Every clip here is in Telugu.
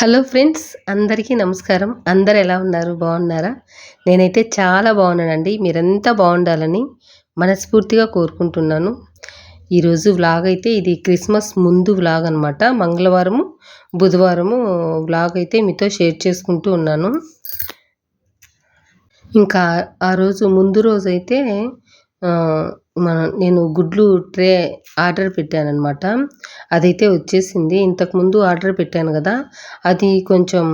హలో ఫ్రెండ్స్ అందరికీ నమస్కారం. అందరు ఎలా ఉన్నారు? బాగున్నారా? నేనైతే చాలా బాగున్నానండి. మీరంతా బాగుండాలని మనస్ఫూర్తిగా కోరుకుంటున్నాను. ఈరోజు వ్లాగ్ అయితే ఇది క్రిస్మస్ ముందు వ్లాగ్ అనమాట మంగళవారము బుధవారము వ్లాగ్ అయితే మీతో షేర్ చేసుకుంటూ ఉన్నాను. ఇంకా ఆ రోజు ముందు రోజు అయితే మన నేను గుడ్లు ట్రే ఆర్డర్ పెట్టాననమాట అదైతే వచ్చేసింది. ఇంతకుముందు ఆర్డర్ పెట్టాను కదా అది కొంచెం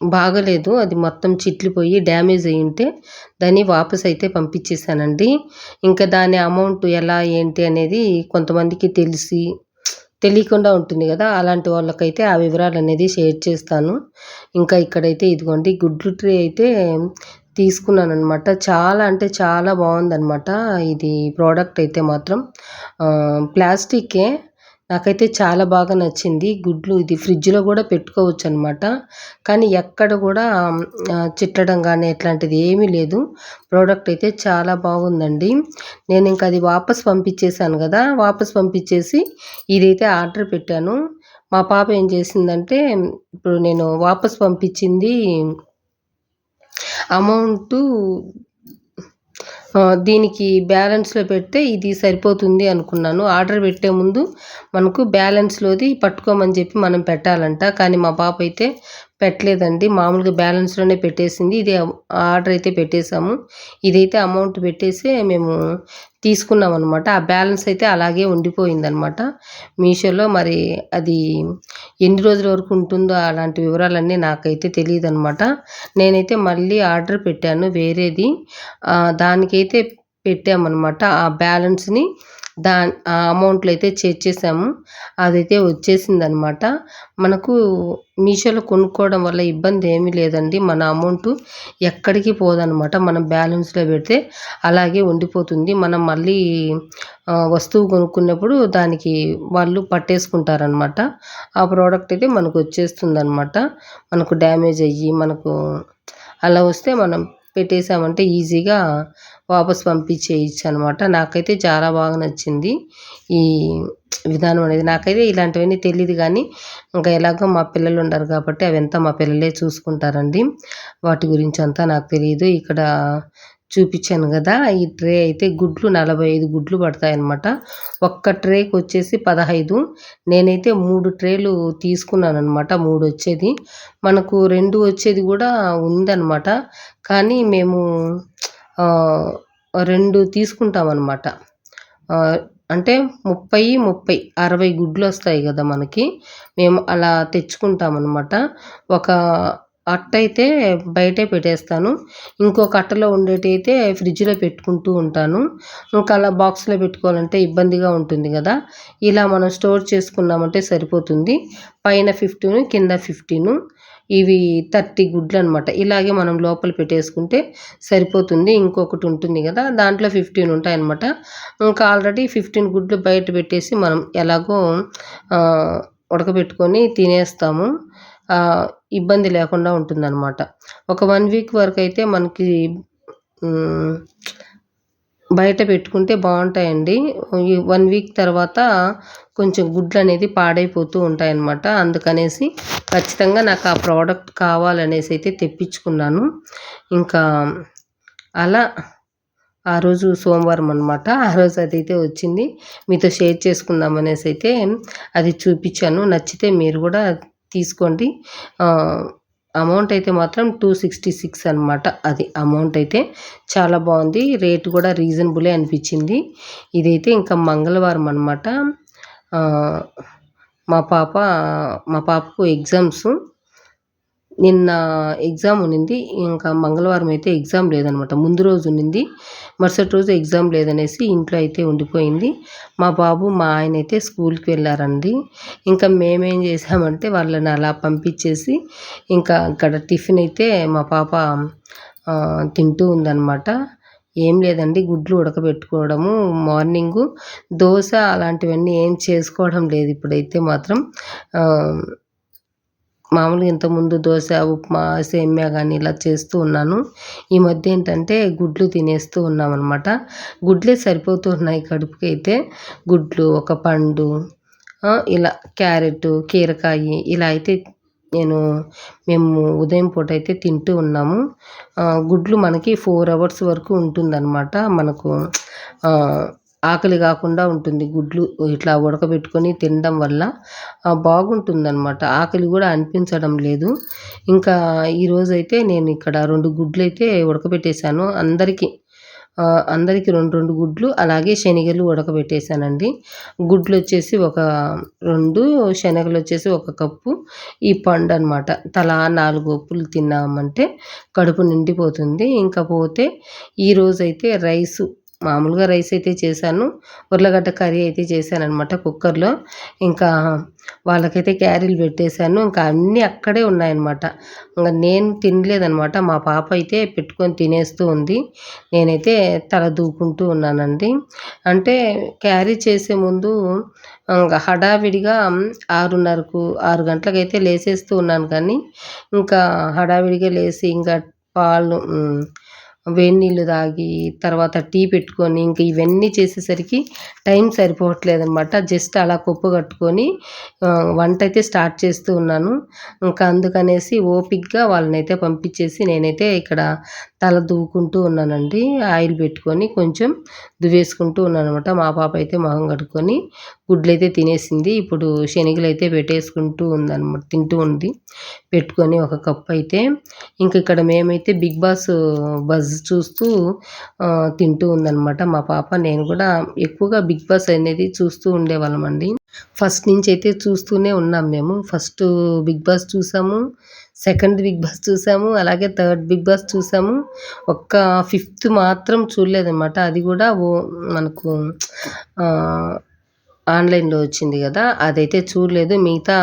బాగలేదు. అది మొత్తం చిట్లిపోయి డ్యామేజ్ అయ్యి ఉంటే దాన్ని వాపస్ అయితే పంపించేసానండి ఇంకా దాని అమౌంట్ ఎలా ఏంటి అనేది కొంతమందికి తెలిసి తెలియకుండా ఉంటుంది కదా. అలాంటి వాళ్ళకైతే ఆ వివరాలు అనేది షేర్ చేస్తాను. ఇంకా ఇక్కడైతే ఇదిగోండి గుడ్లు ట్రే అయితే తీసుకున్నాను అనమాట చాలా అంటే చాలా బాగుందనమాట ఇది ప్రోడక్ట్ అయితే మాత్రం. ప్లాస్టికే నాకైతే చాలా బాగా నచ్చింది. గుడ్లు ఇది ఫ్రిడ్జ్లో కూడా పెట్టుకోవచ్చు అనమాట కానీ ఎక్కడ కూడా చిట్టడం కానీ ఇట్లాంటిది ఏమీ లేదు. ప్రోడక్ట్ అయితే చాలా బాగుందండి. నేను ఇంకా అది వాపస్ పంపించేశాను కదా వాపస్ పంపించేసి ఇదైతే ఆర్డర్ పెట్టాను. మా పాప ఏం చేసిందంటే ఇప్పుడు నేను వాపస్ పంపించింది అమౌంటు దీనికి బ్యాలెన్స్లో పెడితే ఇది సరిపోతుంది అనుకున్నాను. ఆర్డర్ పెట్టే ముందు మనకు బ్యాలెన్స్లోది పట్టుకోమని చెప్పి మనం పెట్టాలంట. కానీ మా పాప అయితే పెట్టలేదండి. మామూలుగా బ్యాలెన్స్లోనే పెట్టేసింది. ఇది ఆర్డర్ అయితే పెట్టేశాము. ఇదైతే అమౌంట్ పెట్టేసి మేము తీసుకున్నాం అనమాట ఆ బ్యాలెన్స్ అయితే అలాగే ఉండిపోయిందనమాట మీషోలో మరి అది ఎన్ని రోజుల వరకు ఉంటుందో అలాంటి వివరాలన్నీ నాకైతే తెలియదు అనమాట నేనైతే మళ్ళీ ఆర్డర్ పెట్టాను వేరేది. దానికైతే పెట్టామన్నమాట. ఆ బ్యాలెన్స్ని దా ఆ అమౌంట్లో అయితే చేర్చేసాము అదైతే వచ్చేసిందనమాట. మనకు మీషోలో కొనుక్కోవడం వల్ల ఇబ్బంది ఏమీ లేదండి. మన అమౌంట్ ఎక్కడికి పోదనమాట. మనం బ్యాలెన్స్లో పెడితే అలాగే ఉండిపోతుంది. మనం మళ్ళీ వస్తువు కొనుక్కున్నప్పుడు దానికి వాళ్ళు పట్టేసుకుంటారనమాట. ఆ ప్రోడక్ట్ అయితే మనకు వచ్చేస్తుంది అనమాట మనకు డ్యామేజ్ అయ్యి మనకు అలా వస్తే మనం పెట్టేసామంటే ఈజీగా వాపస్ పంపించేయచ్చు అనమాట నాకైతే చాలా బాగా నచ్చింది ఈ విధానం అనేది. నాకైతే ఇలాంటివన్నీ తెలియదు కానీ ఇంకా ఎలాగో మా పిల్లలు ఉండరు కాబట్టి అవంతా మా పిల్లలే చూసుకుంటారండి. వాటి గురించి అంతా నాకు తెలియదు ఇక్కడ చూపించాను కదా ఈ ట్రే అయితే గుడ్లు నలభై ఐదు గుడ్లు పడతాయి అన్నమాట ఒక్క ట్రేకి వచ్చేసి పదహైదు. నేనైతే మూడు ట్రేలు తీసుకున్నాను అనమాట మూడు వచ్చేది. మనకు రెండు వచ్చేది కూడా ఉందన్నమాట కానీ మేము రెండు తీసుకుంటామన్నమాట. అంటే ముప్పై ముప్పై అరవై గుడ్లు వస్తాయి కదా మనకి. మేము అలా తెచ్చుకుంటామన్నమాట. ఒక అట్ట అయితే బయటే పెట్టేస్తాను. ఇంకొక అట్టలో ఉండేటి అయితే ఫ్రిడ్జ్లో పెట్టుకుంటూ ఉంటాను. ఇంకా అలా బాక్స్లో పెట్టుకోవాలంటే ఇబ్బందిగా ఉంటుంది కదా. ఇలా మనం స్టోర్ చేసుకున్నామంటే సరిపోతుంది. పైన ఫిఫ్టీను కింద ఫిఫ్టీను. ఇవి థర్టీ గుడ్లు అనమాట ఇలాగే మనం లోపల పెట్టేసుకుంటే సరిపోతుంది. ఇంకొకటి ఉంటుంది కదా దాంట్లో ఫిఫ్టీన్ ఉంటాయన్నమాట. ఇంకా ఆల్రెడీ ఫిఫ్టీన్ గుడ్లు బయట పెట్టేసి మనం ఎలాగో ఉడకబెట్టుకొని తినేస్తాము. ఇబ్బంది లేకుండా ఉంటుందన్నమాట. ఒక వన్ వీక్ వరకు అయితే మనకి బయట పెట్టుకుంటే బాగుంటాయండి. వన్ వీక్ తర్వాత కొంచెం గుడ్లు అనేది పాడైపోతూ ఉంటాయన్నమాట. అందుకనేసి ఖచ్చితంగా నాకు ఆ ప్రోడక్ట్ కావాలనేసి అయితే తెప్పించుకున్నాను. ఇంకా అలా ఆ రోజు సోమవారం అనమాట ఆ రోజు అదైతే వచ్చింది. మీతో షేర్ చేసుకుందాం అనేసి అయితే అది చూపించాను. నచ్చితే మీరు కూడా తీసుకోండి. అమౌంట్ అయితే మాత్రం టూ సిక్స్టీ సిక్స్ అనమాట అది. అమౌంట్ అయితే చాలా బాగుంది. రేటు కూడా రీజనబులే అనిపించింది. ఇదైతే ఇంకా మంగళవారం అనమాట మా పాప మా పాపకు ఎగ్జామ్స్ నిన్న ఎగ్జామ్ ఉన్నింది ఇంకా మంగళవారం అయితే ఎగ్జామ్ లేదనమాట. ముందు రోజు ఉన్నింది మరుసటి రోజు ఎగ్జామ్ లేదనేసి ఇంట్లో అయితే ఉండిపోయింది. మా బాబు మా ఆయన అయితే స్కూల్కి వెళ్ళారండి. ఇంకా మేమేం చేసామంటే వాళ్ళని అలా పంపించేసి ఇంకా ఇక్కడ టిఫిన్ అయితే మా పాప తింటూ ఉందన్నమాట ఏం లేదండి గుడ్లు ఉడకబెట్టుకోవడము మార్నింగు దోశ అలాంటివన్నీ ఏం చేసుకోవడం లేదు ఇప్పుడైతే మాత్రం. మామూలుగా ఇంతకుముందు దోశ ఉప్మా సేమ్యా కానీ ఇలా చేస్తూ ఉన్నాను. ఈ మధ్య ఏంటంటే గుడ్లు తినేస్తూ ఉన్నామన్నమాట. గుడ్లే సరిపోతున్నాయి కడుపుకి అయితే. గుడ్లు ఒక పండు ఇలా క్యారెట్ కీరకాయ ఇలా అయితే నేను మేము ఉదయం పూట అయితే తింటూ ఉన్నాము. గుడ్లు మనకి ఫోర్ అవర్స్ వరకు ఉంటుందన్నమాట. మనకు ఆకలి కాకుండా ఉంటుంది. గుడ్లు ఇట్లా ఉడకబెట్టుకొని తినడం వల్ల బాగుంటుంది బాగుంటుందన్నమాట. ఆకలి కూడా అనిపించడం లేదు. ఇంకా ఈరోజైతే నేను ఇక్కడ రెండు గుడ్లు అయితే ఉడకబెట్టేశాను. అందరికీ అందరికీ రెండు రెండు గుడ్లు అలాగే శనగలు ఉడకబెట్టేశానండి. గుడ్లు వచ్చేసి ఒక రెండు శనగలు వచ్చేసి ఒక కప్పు ఈ పండు అనమాట తలా నాలుగు కప్పులు తిన్నామంటే కడుపు నిండిపోతుంది. ఇంకా పోతే ఈరోజైతే రైసు మామూలుగా రైస్ అయితే చేశాను. ఉర్లగడ్డ కర్రీ అయితే చేశాను అనమాట కుక్కర్లో. ఇంకా వాళ్ళకైతే క్యారీలు పెట్టేశాను. ఇంకా అన్నీ అక్కడే ఉన్నాయన్నమాట. ఇంకా నేను తినలేదనమాట మా పాప అయితే పెట్టుకొని తినేస్తూ ఉంది. నేనైతే తల దూకుంటూ ఉన్నానండి. అంటే క్యారీ చేసే ముందు ఇంకా హడావిడిగా ఆరున్నరకు ఆరు గంటలకైతే లేసేస్తూ ఉన్నాను కానీ ఇంకా హడావిడిగా లేసి ఇంకా పాలు వేడి నీళ్ళు తాగి తర్వాత టీ పెట్టుకొని ఇంక ఇవన్నీ చేసేసరికి టైం సరిపోవట్లేదనమాట జస్ట్ అలా కుప్ప కట్టుకొని వంట అయితే స్టార్ట్ చేస్తూ ఉన్నాను. ఇంకా అందుకనేసి ఓపిక్గా వాళ్ళనైతే పంపించేసి నేనైతే ఇక్కడ తల దువ్వుకుంటూ ఉన్నానండి. ఆయిల్ పెట్టుకొని కొంచెం దువ్వేసుకుంటూ ఉన్నాను అనమాట మా పాప అయితే మొహం కట్టుకొని గుడ్లు అయితే తినేసింది. ఇప్పుడు శనగలు అయితే పెట్టేసుకుంటూ ఉందన్నమాట తింటూ ఉంది. పెట్టుకొని ఒక కప్ అయితే ఇంక ఇక్కడ మేమైతే బిగ్ బాస్ బజ్ చూస్తూ తింటూ ఉందన్నమాట. మా పాప నేను కూడా ఎక్కువగా బిగ్ బాస్ అనేది చూస్తూ ఉండేవాళ్ళమండి. ఫస్ట్ నుంచి అయితే చూస్తూనే ఉన్నాం మేము. ఫస్ట్ బిగ్ బాస్ చూసాము. సెకండ్ బిగ్ బాస్ చూసాము అలాగే థర్డ్ బిగ్ బాస్ చూసాము. ఒక్క ఫిఫ్త్ మాత్రం చూడలేదన్నమాట. అది కూడా ఓ మనకు ఆన్లైన్లో వచ్చింది కదా అదైతే చూడలేదు. మిగతా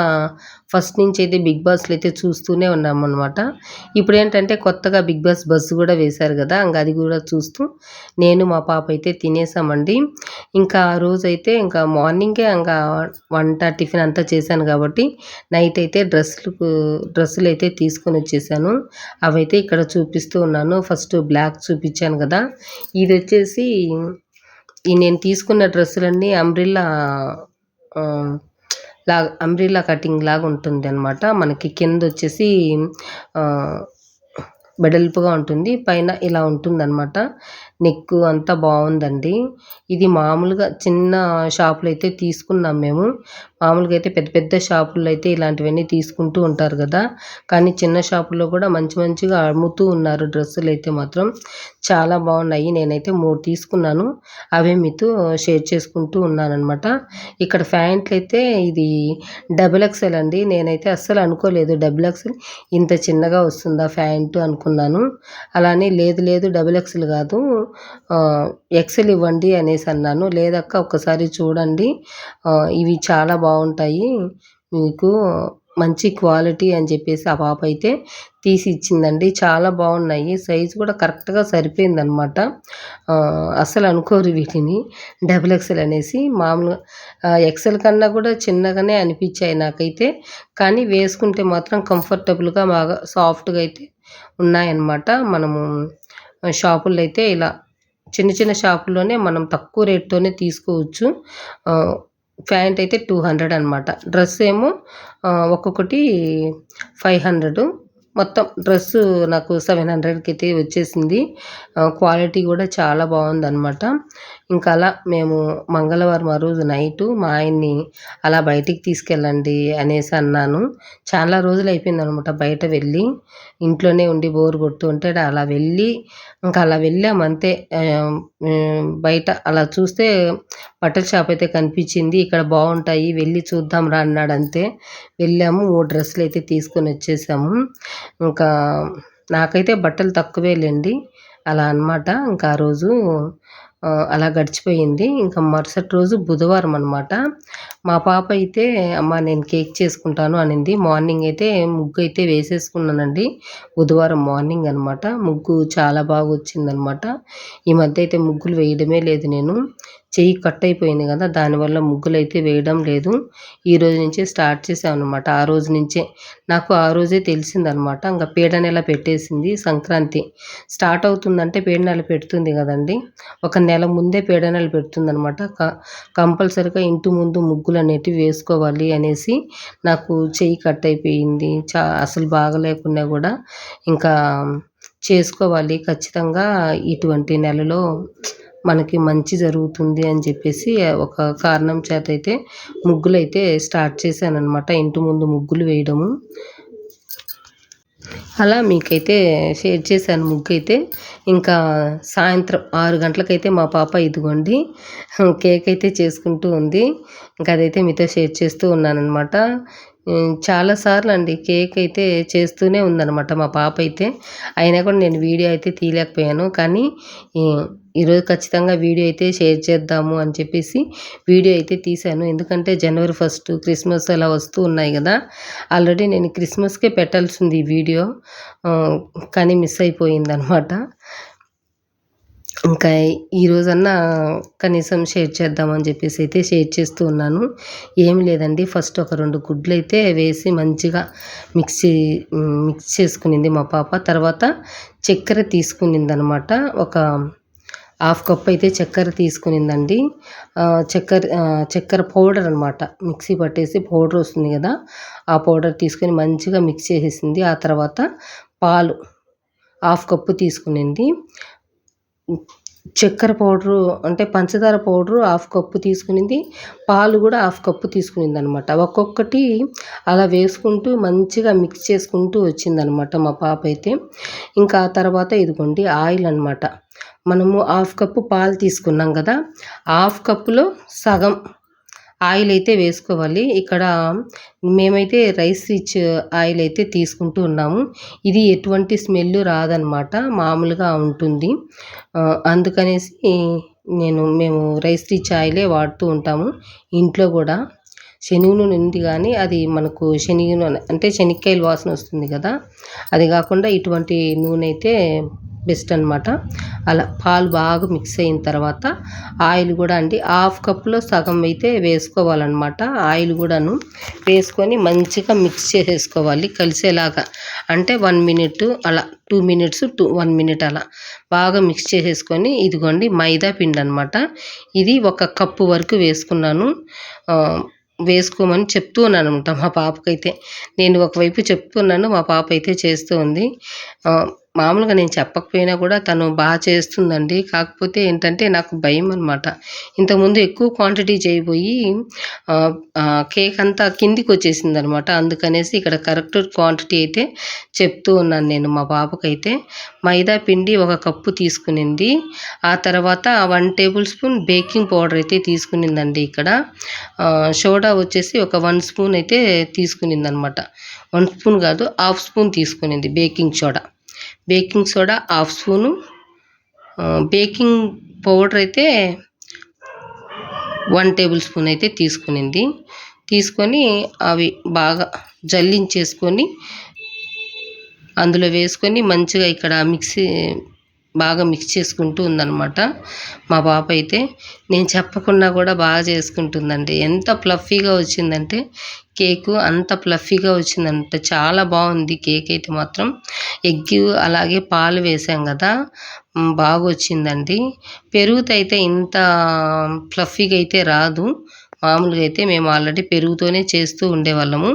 ఫస్ట్ నుంచి అయితే బిగ్ బాస్లో అయితే చూస్తూనే ఉన్నాము అనమాట ఇప్పుడు ఏంటంటే కొత్తగా బిగ్ బాస్ బస్సు కూడా వేశారు కదా ఇంకా అది కూడా చూస్తూ నేను మా పాప అయితే తినేసామండి. ఇంకా ఆ రోజు అయితే ఇంకా మార్నింగే ఇంకా వంట టిఫిన్ అంతా చేశాను కాబట్టి నైట్ అయితే డ్రెస్సులకు డ్రెస్సులు అయితే తీసుకొని వచ్చేసాను. అవైతే ఇక్కడ చూపిస్తూ ఉన్నాను. ఫస్ట్ బ్లాక్ చూపించాను కదా ఇది వచ్చేసి ఈ నేను తీసుకున్న డ్రెస్సులన్నీ అంబ్రిల్లా లా అంబ్రిల్లా కటింగ్ లాగా ఉంటుంది అనమాట మనకి కింద వచ్చేసి వెడల్పుగా ఉంటుంది. పైన ఇలా ఉంటుంది అనమాట నెక్ అంతా బాగుందండి. ఇది మామూలుగా చిన్న షాపులో అయితే తీసుకున్నాం మేము. మామూలుగా అయితే పెద్ద పెద్ద షాపుల్లో అయితే ఇలాంటివన్నీ తీసుకుంటూ ఉంటారు కదా. కానీ చిన్న షాపుల్లో కూడా మంచి మంచిగా అమ్ముతూ ఉన్నారు డ్రెస్సులు అయితే మాత్రం. చాలా బాగున్నాయి. నేనైతే మూడు తీసుకున్నాను. అవే మీతో షేర్ చేసుకుంటూ ఉన్నానన్నమాట. ఇక్కడ ప్యాంట్లు అయితే ఇది డబుల్ ఎక్సెల్ అండి. నేనైతే అస్సలు అనుకోలేదు డబుల్ ఎక్సెల్ ఇంత చిన్నగా వస్తుందా ప్యాంటు అనుకున్నాను. అలానే లేదు లేదు డబుల్ ఎక్సెల్ కాదు. ఎక్సెల్ ఇవ్వండి అనేసి అన్నాను. లేదక్క ఒకసారి చూడండి. ఇవి చాలా బాగుంటాయి. మీకు మంచి క్వాలిటీ అని చెప్పేసి ఆ పాప అయితే తీసి ఇచ్చిందండి. చాలా బాగున్నాయి. సైజు కూడా కరెక్ట్గా సరిపోయిందనమాట అసలు అనుకోరు వీటిని. డబుల్ ఎక్సెల్ అనేసి మామూలుగా ఎక్సెల్ కన్నా కూడా చిన్నగానే అనిపించాయి నాకైతే. కానీ వేసుకుంటే మాత్రం కంఫర్టబుల్గా బాగా సాఫ్ట్గా అయితే ఉన్నాయన్నమాట. మనము షాపుల్లో అయితే ఇలా చిన్న చిన్న షాపుల్లోనే మనం తక్కువ రేట్తోనే తీసుకోవచ్చు. ప్యాంట్ అయితే టూ హండ్రెడ్ అనమాట డ్రెస్ ఏమో ఒక్కొక్కటి ఫైవ్ హండ్రెడ్. మొత్తం డ్రెస్ నాకు సెవెన్ హండ్రెడ్కి అయితే వచ్చేసింది. క్వాలిటీ కూడా చాలా బాగుందన్నమాట. ఇంకా అలా మేము మంగళవారం ఆ రోజు నైటు మా ఆయన్ని అలా బయటికి తీసుకెళ్ళండి అనేసి అన్నాను. చాలా రోజులు అయిపోయింది అనమాట బయట వెళ్ళి. ఇంట్లోనే ఉండి బోర్ కొడుతూ ఉంటే అలా వెళ్ళి ఇంకా అలా వెళ్ళాము అంతే. బయట అలా చూస్తే బట్టల షాప్ అయితే కనిపించింది. ఇక్కడ బాగుంటాయి వెళ్ళి చూద్దాం రా అన్నాడు అంతే. వెళ్ళాము మూడు డ్రెస్సులు అయితే తీసుకొని వచ్చేసాము. ఇంకా నాకైతే బట్టలు తక్కువేలేండి అలా అన్నమాట. ఇంకా ఆ రోజు అలా గడిచిపోయింది. ఇంకా మరుసటి రోజు బుధవారం అనమాట మా పాప అయితే అమ్మ నేను కేక్ చేసుకుంటాను అనింది. మార్నింగ్ అయితే ముగ్గు అయితే వేసేసుకున్నానండి. బుధవారం మార్నింగ్ అనమాట ముగ్గు చాలా బాగా వచ్చిందనమాట ఈ మధ్య అయితే ముగ్గులు వేయడమే లేదు నేను. చెయ్యి కట్ అయిపోయింది కదా దానివల్ల ముగ్గులు అయితే వేయడం లేదు. ఈ రోజు నుంచే స్టార్ట్ చేసామన్నమాట ఆ రోజు నుంచే. నాకు ఆ రోజే తెలిసిందనమాట ఇంకా పీడ నెల పెట్టేసింది సంక్రాంతి. స్టార్ట్ అవుతుందంటే పీడ నెల పెడుతుంది కదండి. ఒక నెల ముందే పీడ నెల పెడుతుంది అనమాట కంపల్సరిగా ఇంటి ముందు ముగ్గులు అనేటివి వేసుకోవాలి అనేసి నాకు చెయ్యి కట్ అయిపోయింది. చా అసలు బాగలేకున్నా కూడా ఇంకా చేసుకోవాలి. ఖచ్చితంగా ఇటువంటి నెలలో మనకి మంచి జరుగుతుంది అని చెప్పేసి ఒక కారణం చేత అయితే ముగ్గులు అయితే స్టార్ట్ చేశాను అనమాట ఇంటి ముందు ముగ్గులు వేయడము. అలా మీకైతే షేర్ చేశాను ముగ్గు అయితే ఇంకా సాయంత్రం ఆరు గంటలకైతే మా పాప ఇదిగోండి కేక్ అయితే చేసుకుంటూ ఉంది. ఇంకా అదైతే మీతో షేర్ చేస్తూ ఉన్నానమాట చాలాసార్లు అండి కేక్ అయితే చేస్తూనే ఉందనమాట మా పాప అయితే. అయినా కూడా నేను వీడియో అయితే తీయలేకపోయాను. కానీ ఈరోజు ఖచ్చితంగా వీడియో అయితే షేర్ చేద్దాము అని చెప్పేసి వీడియో అయితే తీశాను. ఎందుకంటే జనవరి ఫస్ట్ క్రిస్మస్ అలా వస్తూ ఉన్నాయి కదా. ఆల్రెడీ నేను క్రిస్మస్కే పెట్టాల్సింది ఈ వీడియో. కానీ మిస్ అయిపోయింది అనమాట ఇంకా ఈ రోజన్నా కనీసం షేర్ చేద్దామని చెప్పేసి అయితే షేర్ చేస్తూ ఉన్నాను. ఏమి లేదండి. ఫస్ట్ ఒక రెండు గుడ్లు అయితే వేసి మంచిగా మిక్సీ మిక్స్ చేసుకునింది మా పాప. తర్వాత చక్కెర తీసుకునింది అనమాట ఒక హాఫ్ కప్ అయితే చక్కెర తీసుకునిందండి. చక్కెర చక్కెర పౌడర్ అనమాట మిక్సీ పట్టేసి పౌడర్ వస్తుంది కదా ఆ పౌడర్ తీసుకొని మంచిగా మిక్స్ చేసేసింది. ఆ తర్వాత పాలు హాఫ్ కప్పు తీసుకునింది. చక్కెర పౌడరు అంటే పంచదార పౌడరు హాఫ్ కప్పు తీసుకునింది. పాలు కూడా హాఫ్ కప్పు తీసుకునింది అనమాట ఒక్కొక్కటి అలా వేసుకుంటూ మంచిగా మిక్స్ చేసుకుంటూ వచ్చిందనమాట మా పాప అయితే. ఇంకా ఆ తర్వాత ఇదిగోండి ఆయిల్ అనమాట మనము హాఫ్ కప్పు పాలు తీసుకున్నాం కదా హాఫ్ కప్పులో సగం ఆయిల్ అయితే వేసుకోవాలి. ఇక్కడ మేమైతే రైస్ రిచ్ ఆయిల్ అయితే తీసుకుంటూ ఉన్నాము. ఇది ఎటువంటి స్మెల్ రాదనమాట మామూలుగా ఉంటుంది. అందుకనేసి నేను మేము రైస్ రిచ్ ఆయిలే వాడుతూ ఉంటాము ఇంట్లో కూడా. శనగ నూనె ఉంది కానీ అది మనకు శనగ నూనె అంటే శనిక్కాయలు వాసన వస్తుంది కదా అది కాకుండా ఇటువంటి నూనె అయితే బెస్ట్ అనమాట అలా పాలు బాగా మిక్స్ అయిన తర్వాత ఆయిల్ కూడా అండి హాఫ్ కప్లో సగం అయితే వేసుకోవాలన్నమాట. ఆయిల్ కూడాను వేసుకొని మంచిగా మిక్స్ చేసేసుకోవాలి కలిసేలాగా. అంటే వన్ మినిట్ అలా two minutes two one minute అలా బాగా మిక్స్ చేసేసుకొని ఇదిగోండి మైదా పిండి అనమాట ఇది ఒక కప్పు వరకు వేసుకున్నాను. వేసుకోమని చెప్తూ ఉన్నాను అనమాట మా పాపకైతే. నేను ఒకవైపు చెప్తున్నాను మా పాప అయితే చేస్తూ ఉంది మామూలుగా నేను చెప్పకపోయినా కూడా తను బాగా చేస్తుందండి. కాకపోతే ఏంటంటే నాకు భయం అనమాట ఇంతకుముందు ఎక్కువ క్వాంటిటీ చేయబోయి కేక్ అంతా కిందికి వచ్చేసింది అనమాట అందుకనేసి ఇక్కడ కరెక్ట్ క్వాంటిటీ అయితే చెప్తూ ఉన్నాను నేను మా బాబుకైతే. మైదా పిండి ఒక కప్పు తీసుకునింది. ఆ తర్వాత one tablespoon baking powder అయితే తీసుకునిందండి ఇక్కడ. సోడా వచ్చేసి ఒక వన్ స్పూన్ అయితే తీసుకునింది అనమాట వన్ స్పూన్ కాదు half spoon తీసుకునింది baking soda. Baking soda half spoon. Baking powder అయితే వన్ టేబుల్ స్పూన్ అయితే తీసుకునింది. తీసుకొని అవి బాగా జల్లించేసుకొని అందులో వేసుకొని మంచిగా ఇక్కడ మిక్సీ బాగా మిక్స్ చేసుకుంటూ ఉందన్నమాట. మా పాప అయితే నేను చెప్పకుండా కూడా బాగా చేసుకుంటుందండి. ఎంత ఫ్లఫీగా వచ్చిందంటే కేకు అంత ఫ్లఫీగా వచ్చిందంట. చాలా బాగుంది కేక్ అయితే మాత్రం. ఎగ్ అలాగే పాలు వేసాం కదా. బాగా వచ్చిందండి పెరుగుతో అయితే ఇంత ఫ్లఫీగా అయితే రాదు. మామూలుగా అయితే మేము ఆల్రెడీ పెరుగుతోనే చేస్తూ ఉండేవాళ్ళము.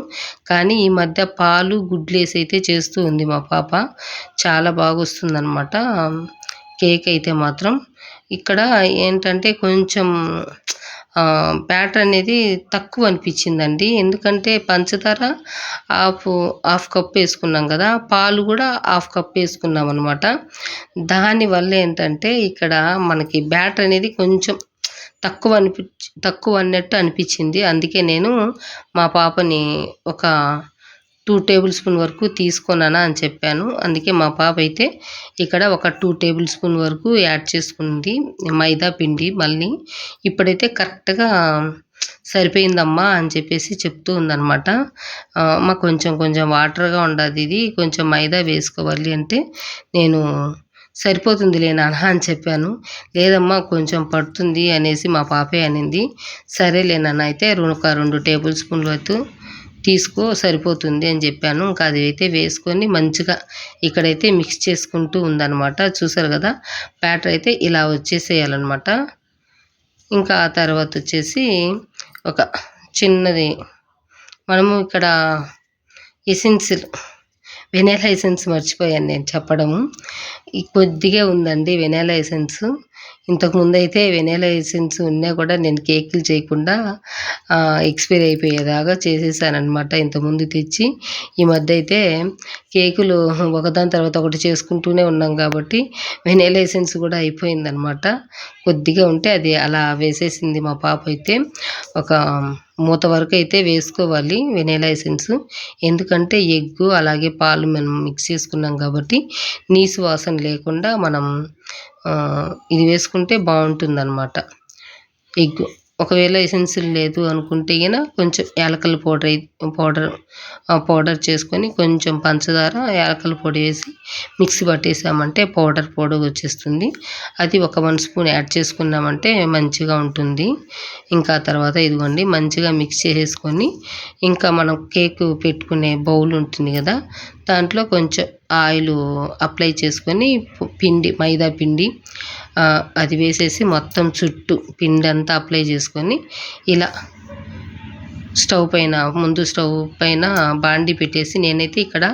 కానీ ఈ మధ్య పాలు గుడ్లేసి అయితే చేస్తూ ఉంది మా పాప. చాలా బాగా వస్తుందన్నమాట కేక్ అయితే మాత్రం. ఇక్కడ ఏంటంటే కొంచెం బ్యాటర్ అనేది తక్కువ అనిపించిందండి ఎందుకంటే పంచదార హాఫ్ హాఫ్ కప్ వేసుకున్నాం కదా. పాలు కూడా హాఫ్ కప్ వేసుకున్నాం అనమాట దానివల్ల ఏంటంటే ఇక్కడ మనకి బ్యాటర్ అనేది కొంచెం తక్కువ అనిపించి తక్కువ అన్నట్టు అనిపించింది. అందుకే నేను మా పాపని ఒక టూ టేబుల్ స్పూన్ వరకు తీసుకున్నానా అని చెప్పాను. అందుకే మా పాప అయితే ఇక్కడ ఒక టూ టేబుల్ స్పూన్ వరకు యాడ్ చేసుకుంది. మైదా పిండి మళ్ళీ ఇప్పుడైతే కరెక్ట్గా సరిపోయిందమ్మా అని చెప్పేసి చెప్తూ ఉందనమాట మాకు కొంచెం కొంచెం వాటర్గా ఉండదు ఇది. కొంచెం మైదా వేసుకోవాలి అంటే నేను సరిపోతుందిలే నాన్న అని చెప్పాను. లేదమ్మా కొంచెం పడుతుంది అనేసి మా పాపే అనింది. సరేలే నాన్న అయితే ఒక రెండు టేబుల్ స్పూన్లు అయితే తీసుకో సరిపోతుంది అని చెప్పాను. ఇంకా అది అయితే వేసుకొని మంచిగా ఇక్కడైతే మిక్స్ చేసుకుంటూ ఉందన్నమాట. చూసారు కదా బ్యాటర్ అయితే ఇలా వచ్చేసేయాలన్నమాట. ఇంకా ఆ తర్వాత వచ్చేసి ఒక చిన్నది మనము ఇక్కడ ఎసెన్షియల్ వెనీలా ఎసెన్స్ మర్చిపోయాను నేను చెప్పడము. ఈ కొద్దిగా ఉందండి వెనీలా లైసెన్సు. ఇంతకుముందు అయితే వెనీలా ఎసెన్స్ ఉన్నా కూడా నేను కేకులు చేయకుండా ఎక్స్పైర్ అయిపోయేదాకా చేసేసానమాట ఇంతకుముందు తెచ్చి. ఈ మధ్య అయితే కేకులు ఒకదాని తర్వాత ఒకటి చేసుకుంటూనే ఉన్నాం కాబట్టి వెనీలా ఎసెన్స్ కూడా అయిపోయిందనమాట కొద్దిగా ఉంటే అది అలా వేసేసింది మా పాప అయితే. ఒక మూత వరకు అయితే వేసుకోవాలి వెనీలా ఎసెన్స్. ఎందుకంటే ఎగ్గు అలాగే పాలు మనం మిక్స్ చేసుకున్నాం కాబట్టి నీసు వాసన లేకుండా మనం ఇది వేసుకుంటే బాగుంటుంది అనమాట ఎగ్ ఒకవేళ ఎసెన్సులు లేదు అనుకుంటే గిన కొంచెం యాలకుల పౌడర్ పౌడర్ పౌడర్ చేసుకొని కొంచెం పంచదార యాలకుల పొడి వేసి మిక్సీ పట్టేసామంటే పౌడర్ పౌడర్ వచ్చేస్తుంది. అది ఒక వన్ స్పూన్ యాడ్ చేసుకున్నామంటే మంచిగా ఉంటుంది. ఇంకా తర్వాత ఇదిగోండి మంచిగా మిక్స్ చేసేసుకొని ఇంకా మనం కేక్ పెట్టుకునే బౌల్ ఉంటుంది కదా దాంట్లో కొంచెం ఆయిల్ అప్లై చేసుకొని పిండి మైదా పిండి అది వేసేసి మొత్తం చుట్టూ పిండి అంతా అప్లై చేసుకొని ఇలా స్టవ్ పైన ముందు స్టవ్ పైన బాండి పెట్టేసి నేనైతే ఇక్కడ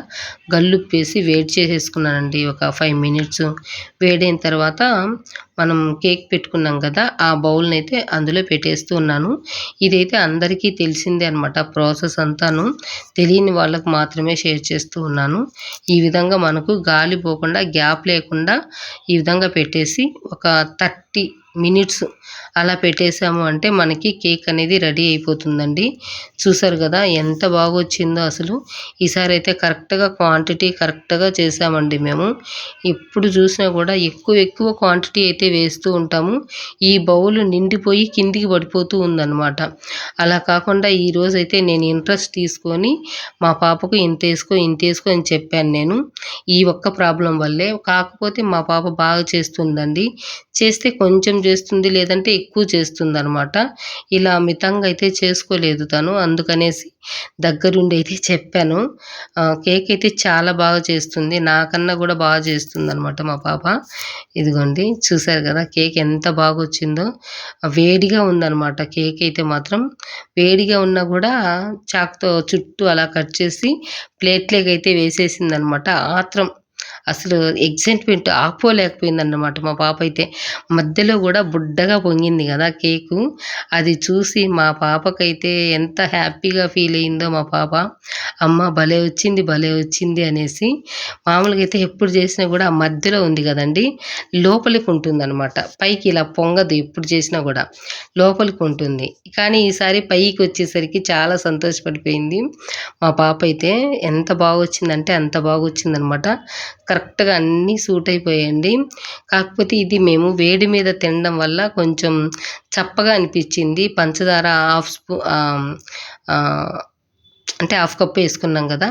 గల్లుప్పేసి వేడి చేసేసుకున్నానండి. ఒక ఫైవ్ మినిట్స్ వేడైన తర్వాత మనం కేక్ పెట్టుకున్నాం కదా ఆ బౌల్ని అయితే అందులో పెట్టేస్తూ ఉన్నాను. ఇదైతే అందరికీ తెలిసిందే అనమాట ప్రాసెస్ అంతాను తెలియని వాళ్ళకు మాత్రమే షేర్ చేస్తూ ఉన్నాను. ఈ విధంగా మనకు గాలి పోకుండా గ్యాప్ లేకుండా ఈ విధంగా పెట్టేసి ఒక థర్టీ మినిట్స్ అలా పెట్టేసాము అంటే మనకి కేక్ అనేది రెడీ అయిపోతుందండి. చూసారు కదా ఎంత బాగా వచ్చిందో అసలు. ఈసారి అయితే కరెక్ట్గా క్వాంటిటీ కరెక్ట్గా చేసామండి మేము. ఎప్పుడు చూసినా కూడా ఎక్కువ ఎక్కువ క్వాంటిటీ అయితే వేస్తూ ఉంటాము. ఈ బౌల్ నిండిపోయి కిందికి పడిపోతూ ఉందన్నమాట. అలా కాకుండా ఈరోజు అయితే నేను ఇంట్రెస్ట్ తీసుకొని మా పాపకు ఇంత వేసుకో ఇంత వేసుకో అని చెప్పాను నేను. ఈ ఒక్క ప్రాబ్లం వల్లే. కాకపోతే మా పాప బాగా చేస్తుందండి. చేస్తే కొంచెం చేస్తుంది లేదంటే ఎక్కువ చేస్తుంది అనమాట ఇలా మితంగా అయితే చేసుకోలేదు తను. అందుకనేసి దగ్గరుండి అయితే చెప్పాను. కేక్ అయితే చాలా బాగా చేస్తుంది. నాకన్నా కూడా బాగా చేస్తుంది అనమాట మా పాప. ఇదిగోండి చూసారు కదా కేక్ ఎంత బాగా వచ్చిందో వేడిగా ఉందన్నమాట. కేక్ అయితే మాత్రం వేడిగా ఉన్నా కూడా చాకుతో చుట్టూ అలా కట్ చేసి ప్లేట్లోకి అయితే వేసేసింది అనమాట ఆత్రం అసలు ఎగ్జైట్మెంట్ ఆపోలేకపోయిందన్నమాట మా పాప అయితే. మధ్యలో కూడా బుడ్డగా పొంగింది కదా కేకు. అది చూసి మా పాపకైతే ఎంత హ్యాపీగా ఫీల్ అయిందో మా పాప. అమ్మ భలే వచ్చింది భలే వచ్చింది అనేసి మామూలుగా అయితే ఎప్పుడు చేసినా కూడా మధ్యలో ఉంది కదండి. లోపలికి ఉంటుంది అనమాట పైకి ఇలా పొంగదు ఎప్పుడు చేసినా కూడా. లోపలికి ఉంటుంది. కానీ ఈసారి పైకి వచ్చేసరికి చాలా సంతోషపడిపోయింది. మా పాప అయితే ఎంత బాగా వచ్చిందంటే అంత బాగా వచ్చిందనమాట కరెక్ట్గా అన్నీ సూట్ అయిపోయాయండి. కాకపోతే ఇది మేము వేడి మీద తినడం వల్ల కొంచెం చప్పగా అనిపించింది. పంచదార హాఫ్ స్పూ అంటే హాఫ్ కప్ వేసుకున్నాం కదా.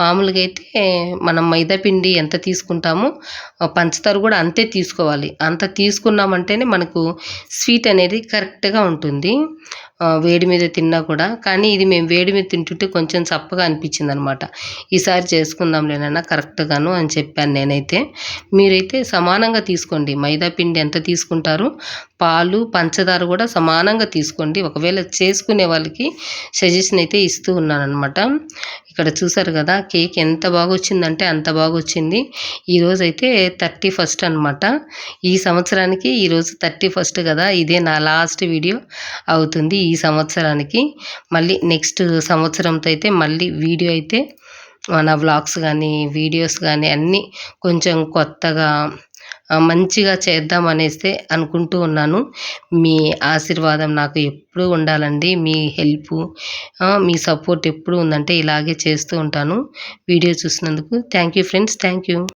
మామూలుగా అయితే మనం మైదా పిండి ఎంత తీసుకుంటామో పంచదార కూడా అంతే తీసుకోవాలి. అంత తీసుకున్నామంటేనే మనకు స్వీట్ అనేది కరెక్ట్గా ఉంటుంది. వేడి మీద తిన్నా కూడా. కానీ ఇది మేము వేడి మీద తింటుంటే కొంచెం చప్పగా అనిపించింది అనమాట ఈసారి చేసుకుందాంలేనన్నా కరెక్ట్గాను అని చెప్పాను నేనైతే. మీరైతే సమానంగా తీసుకోండి. మైదా పిండి ఎంత తీసుకుంటారో? పాలు పంచదార కూడా సమానంగా తీసుకోండి. ఒకవేళ చేసుకునే వాళ్ళకి సజెషన్ అయితే ఇస్తూ ఉన్నాను అనమాట ఇక్కడ చూసారు కదా కేక్ ఎంత బాగా వచ్చిందంటే అంత బాగా వచ్చింది ఈరోజు అయితే థర్టీ ఫస్ట్ అనమాట ఈ సంవత్సరానికి ఈరోజు థర్టీ ఫస్ట్ కదా ఇదే నా లాస్ట్ వీడియో అవుతుంది ఈ సంవత్సరానికి. మళ్ళీ నెక్స్ట్ సంవత్సరంతో అయితే మళ్ళీ వీడియో అయితే మన వ్లాగ్స్ కానీ వీడియోస్ కానీ అన్నీ కొంచెం కొత్తగా మంచిగా చేద్దాం అనేస్తే అనుకుంటూ ఉన్నాను. మీ ఆశీర్వాదం నాకు ఎప్పుడూ ఉండాలండి. మీ హెల్ప్ మీ సపోర్ట్ ఎప్పుడు ఉందంటే ఇలాగే చేస్తూ ఉంటాను. వీడియో చూసినందుకు thank you friends. Thank you.